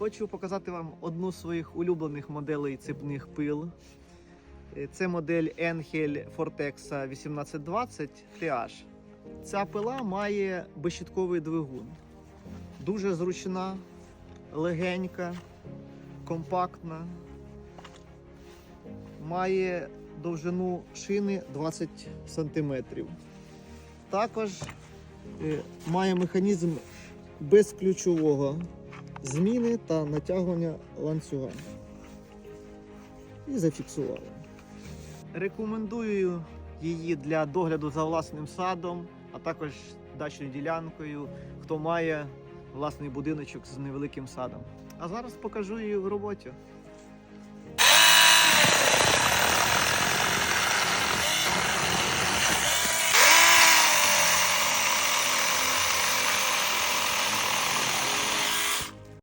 Хочу показати вам одну з своїх улюблених моделей цепних пил. Е, Це модель Enkel Fortexa 1820 TH. Ця пила має безщітковий двигун. Дуже зручна, легенька, компактна. Має довжину шини 20 см. Також е, має механізм безключового зміни та натягування ланцюга. І зафіксували. Рекомендую її для догляду за власним садом, а також дачною ділянкою, хто має власний будиночок з невеликим садом. А зараз покажу її в роботі.